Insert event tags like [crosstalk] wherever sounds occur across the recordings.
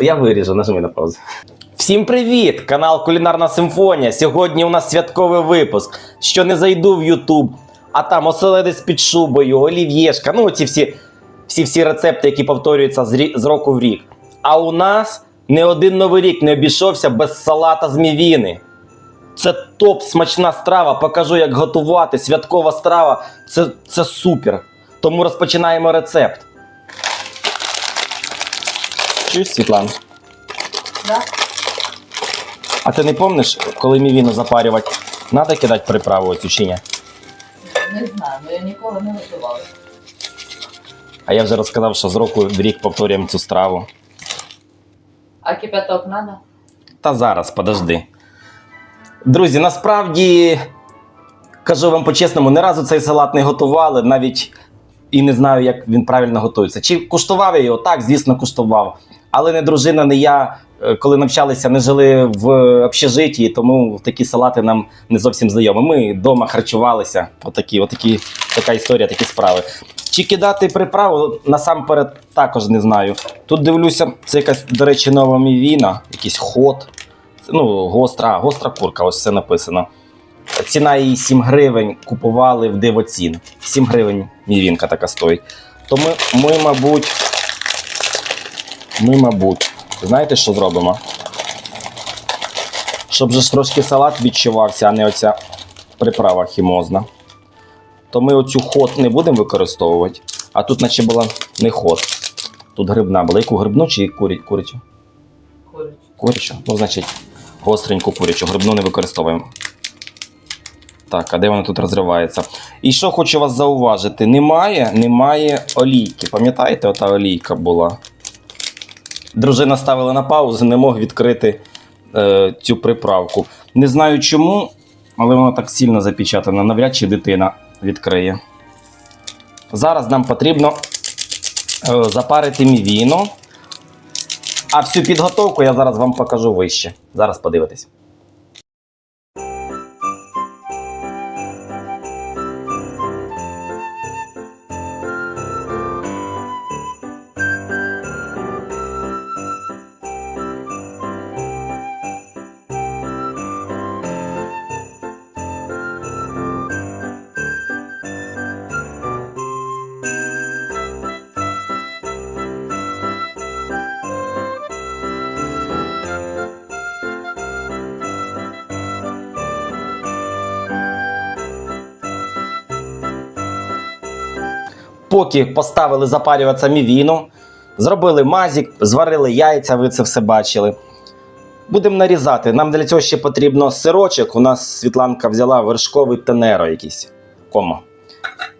Я виріжу, нажми на паузу. Всім привіт! Канал Кулінарна Симфонія. Сьогодні у нас святковий випуск. Що не зайду в Ютуб, а там оселедець під шубою, олів'єшка, ну ці всі, всі, всі рецепти, які повторюються з, з року в рік. А у нас не один новий рік не обійшовся без салата з мівіни. Це топ смачна страва. Покажу, як готувати. Святкова страва. Це, це супер. Тому розпочинаємо рецепт. Чуєш, Світлана? Да? А ти не пам'ятаєш, коли мівіну запарювати, треба кидати приправу цю чи ні? Не знаю, бо я ніколи не готувала. А я вже розказав, що з року в рік повторюємо цю страву. А кипяток надо? Та зараз, подожди. Друзі, насправді, кажу вам по-чесному, ні разу цей салат не готували, навіть і не знаю, як він правильно готується. Чи куштував я його? Так, звісно, куштував. Але не дружина, не я, е, коли навчалися, не жили в общежитті, тому такі салати нам не зовсім знайомі. Ми вдома харчувалися. Отакі, отакі, така історія, такі справи. Чи кидати приправу, насамперед також не знаю. Тут дивлюся, це якась, до речі, нова мівіна, якийсь ход. Ну, гостра, гостра курка, ось все написано. Ціна її 7 гривень купували в дивоцін. 7 гривень мівінка така стоїть. То ми, ми, мабуть, ми, мабуть, знаєте, що зробимо? Щоб же трошки салат відчувався, а не оця приправа хімозна. То ми оцю ход не будемо використовувати. А тут, наче була не ход. Тут грибна була. Яку грибну чи курі, курячу? Курячу. Курячу? Ну, значить, гостреньку курячу, грибну не використовуємо. Так, а де вона тут розривається? І що хочу вас зауважити: немає, немає олійки. Пам'ятаєте, ота олійка була? Дружина ставила на паузу, не мог відкрити е, цю приправку. Не знаю чому, але вона так сильно запечатана, навряд чи дитина відкриє. Зараз нам потрібно е, запарити мівіно. А всю підготовку я зараз вам покажу вище. Зараз подивитесь. Поки поставили запарюватися мівіну, зробили мазік, зварили яйця, ви це все бачили. Будемо нарізати. Нам для цього ще потрібно сирочок. У нас Світланка взяла вершковий тенеро якийсь. Кома.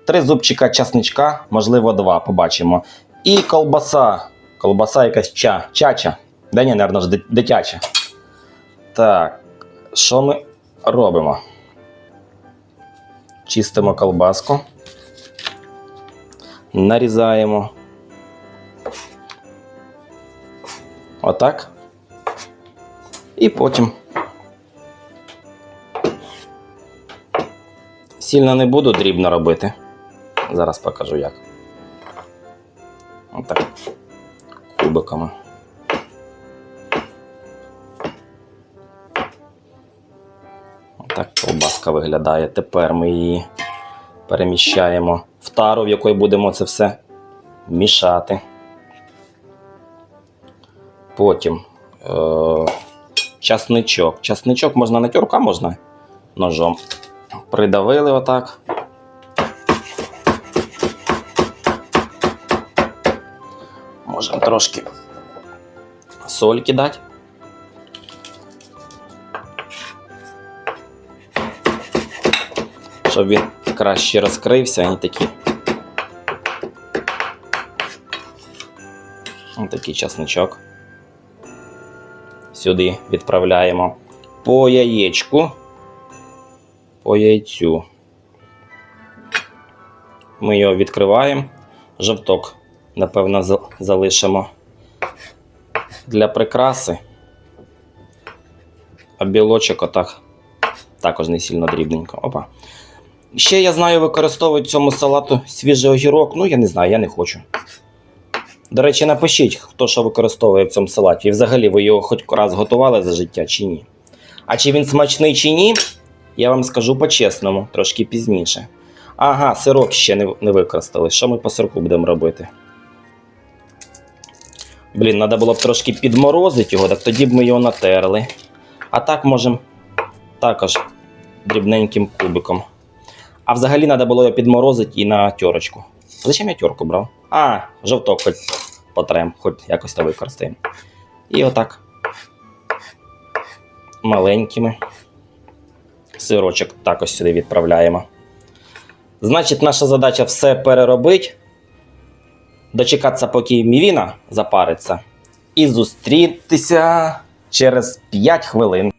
Три зубчика часничка, можливо, два, побачимо. І колбаса. Колбаса якась ча, чача. Да ні, мабуть, ж дитяча. Так, що ми робимо? Чистимо колбаску нарізаємо. Отак. І потім. Сильно не буду дрібно робити. Зараз покажу як. Отак. Кубиками. Отак колбаска виглядає. Тепер ми її переміщаємо в тару, в якої будемо це все мішати. Потім е- часничок. Часничок можна на тюрка, можна ножом. Придавили отак. Можемо трошки соль кидати. Щоб він краще розкрився, а такі. Ось такий часничок. Сюди відправляємо по яєчку, по яйцю. Ми його відкриваємо. Жовток, напевно, залишимо для прикраси. А білочок отак також не сильно дрібненько. Опа. Ще я знаю, використовують в цьому салату свіжий огірок. Ну, я не знаю, я не хочу. До речі, напишіть, хто що використовує в цьому салаті. І взагалі ви його хоч раз готували за життя чи ні. А чи він смачний чи ні, я вам скажу по-чесному, трошки пізніше. Ага, сирок ще не, не використали. Що ми по сирку будемо робити? Блін, треба було б трошки підморозити його, так тоді б ми його натерли. А так можемо також дрібненьким кубиком. А взагалі треба було його підморозити і на терочку. Зачем я терку брав? А, жовток хоч потрем, хоч якось то використаємо. І отак. Маленькими. Сирочок також сюди відправляємо. Значить, наша задача все переробити, дочекатися, поки мівіна запариться, і зустрітися через 5 хвилин.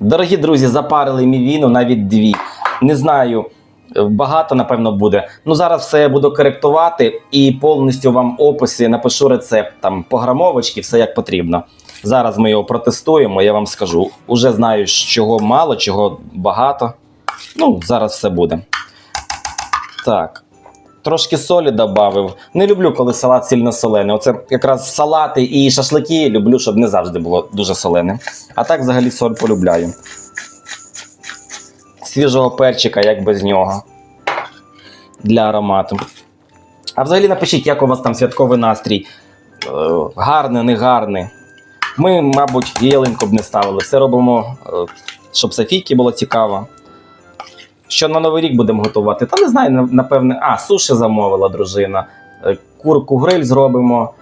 Дорогі друзі, запарили мівіну навіть дві. Не знаю, багато напевно буде. Ну зараз все я буду коректувати і повністю вам описі напишу рецепт там пограмовочки, все як потрібно. Зараз ми його протестуємо, я вам скажу. Уже знаю, чого мало, чого багато. Ну, зараз все буде. Так. Трошки солі додав. Не люблю, коли салат сильно солений. Оце якраз салати і шашлики люблю, щоб не завжди було дуже солене. А так взагалі соль полюбляю. Свіжого перчика, як без нього. Для аромату. А взагалі напишіть, як у вас там святковий настрій. Е, гарний, не гарний. Ми, мабуть, ялинку б не ставили. Все робимо, е, щоб Софійки було цікаво. Що на Новий рік будемо готувати? Та не знаю, напевне. А, суші замовила дружина. Е, Курку гриль зробимо.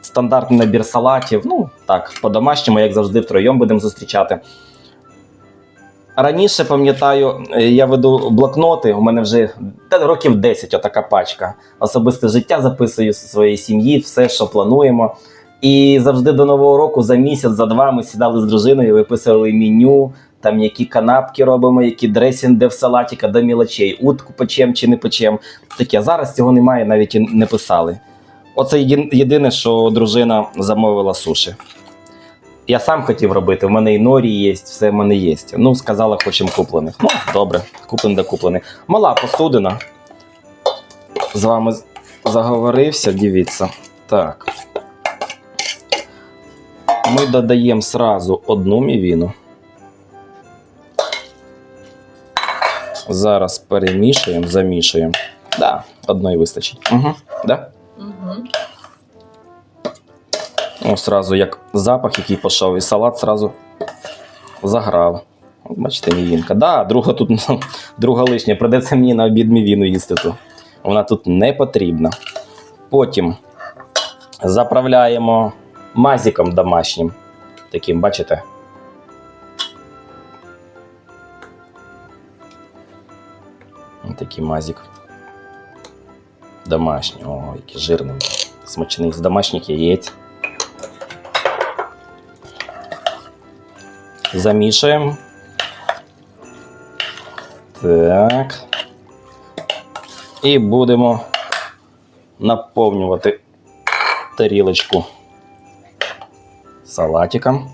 Стандартний набір салатів. Ну, так, по-домашньому, як завжди, втроєм будемо зустрічати. Раніше, пам'ятаю, е, я веду блокноти, у мене вже років 10 отака пачка. Особисте життя записую зі своєї сім'ї, все, що плануємо. І завжди до Нового року за місяць, за два ми сідали з дружиною, виписували меню, там які канапки робимо, які дресінги в салатіка до мілочей, утку печем чи не печем. Таке. Зараз цього немає, навіть і не писали. Оце єдине, що дружина замовила суші. Я сам хотів робити, в мене і норі є, все в мене є. Ну, сказала, хочемо куплених. Ну, добре, куплений да куплений. Мала посудина. З вами заговорився, дивіться. Так. Ми додаємо сразу одну мівіну. Зараз перемішуємо, замішуємо. Да, одної вистачить. Угу, да? Угу. О, сразу як запах, який пішов, і салат сразу заграв. От бачите, мівінка. Да, друга тут [laughs] друга лишня. Придеться мені на обід мівіну їсти тут. Вона тут не потрібна. Потім заправляємо мазиком домашнім. Таким, бачите? Такий мазик. Домашній. О, який жирний. Смачний з домашніх яєць. Замішуємо. Так. І будемо наповнювати тарілочку салатиком.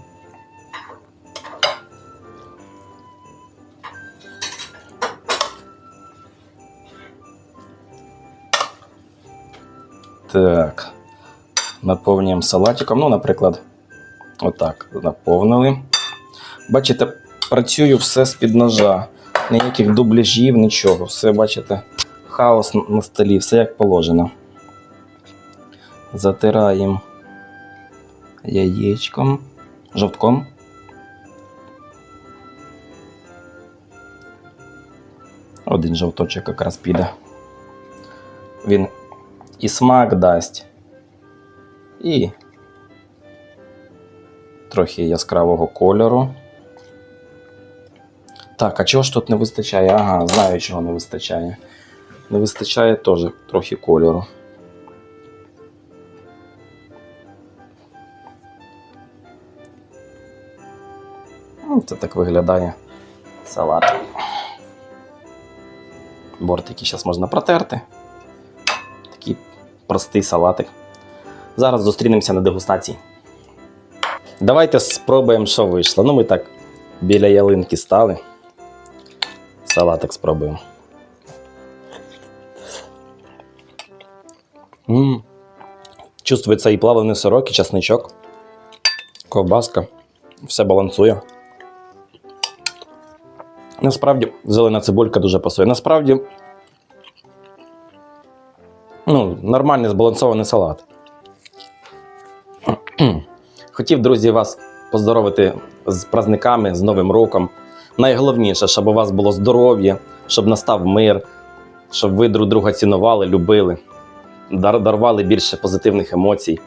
Так. Наповнюємо салатиком. Ну, наприклад, отак. Наповнили. Бачите, працюю все з-під ножа. Ніяких дубляжів, нічого. Все, бачите, хаос на- столі, все як положено. Затираємо яєчком, жовтком. Один жовточок якраз піде. Він і смак дасть, і трохи яскравого кольору. Так, а чого ж тут не вистачає? Ага, знаю, чого не вистачає. Не вистачає теж трохи кольору. Ну, Це так виглядає салат. Бортики зараз можна протерти. Такий простий салатик. Зараз зустрінемося на дегустації. Давайте спробуємо, що вийшло. Ну, ми так біля ялинки стали. Салатик спробуємо. м Чувствується і плавлений сирок, і часничок, ковбаска. Все балансує. Насправді, зелена цибулька дуже пасує. Насправді, ну, нормальний збалансований салат. Хотів, друзі, вас поздоровити з праздниками, з Новим роком. Найголовніше, щоб у вас було здоров'я, щоб настав мир, щоб ви друг друга цінували, любили, дарували більше позитивних емоцій.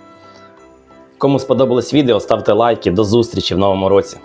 Кому сподобалось відео, ставте лайки. До зустрічі в новому році.